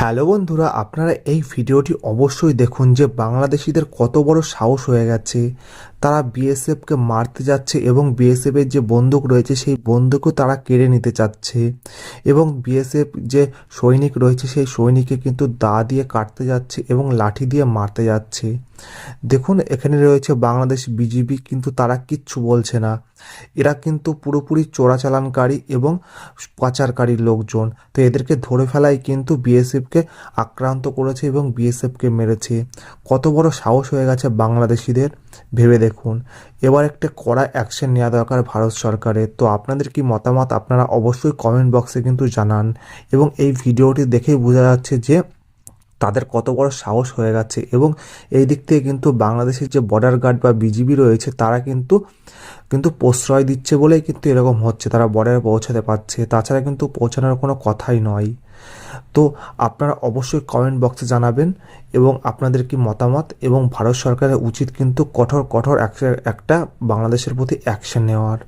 Hello বন্ধুরা, আপনারা এই ভিডিওটি অবশ্যই দেখুন যে বাংলাদেশিদের কত বড় সাহস হয়ে গেছে। তারা বিএসএফকে মারতে যাচ্ছে এবং বিএসএফের যে বন্দুক রয়েছে, সেই বন্দুকও তারা কেড়ে নিতে চাচ্ছে। এবং বিএসএফ যে সৈনিক রয়েছে, সেই সৈনিককে কিন্তু দা দিয়ে কাটতে যাচ্ছে এবং লাঠি দিয়ে মারতে যাচ্ছে। দেখুন, এখানে রয়েছে বাংলাদেশ বিজিবি কিন্তু তারা কিচ্ছু বলছে না। এরা কিন্তু পুরোপুরি চোরাচালানকারী এবং পাচারকারী লোকজন। তো এদেরকে ধরে ফেলাই কিন্তু বিএসএফকে আক্রান্ত করেছে এবং বিএসএফকে মেরেছে। কত বড় সাহস হয়ে গেছে বাংলাদেশিদের, ভেবে দেখুন। এবার একটা কড়া অ্যাকশন নেওয়া দরকার ভারত সরকারের। তো আপনাদের কি মতামত? আপনারা অবশ্যই কমেন্ট বক্সে কিন্তু জানান। এবং এই ভিডিওটি দেখেই বোঝা যাচ্ছে যে তাদের কত বড় সাহস হয়ে গেছে। এবং এই দিক থেকে কিন্তু বাংলাদেশের যে বর্ডার গার্ড বা বিজিবি রয়েছে, তারা কিন্তু কিন্তু প্রশ্রয় দিচ্ছে বলেই কিন্তু এরকম হচ্ছে। তারা বর্ডারে পৌঁছাতে পারছে। তাছাড়া কিন্তু পৌঁছানোর কোনো কথাই নয়। তো আপনারা অবশ্যই কমেন্ট বক্সে জানাবেন এবং আপনাদের কি মতামত? এবং ভারত সরকারের উচিত কিন্তু কঠোর কঠোর একটা বাংলাদেশের প্রতি অ্যাকশন নেওয়ার।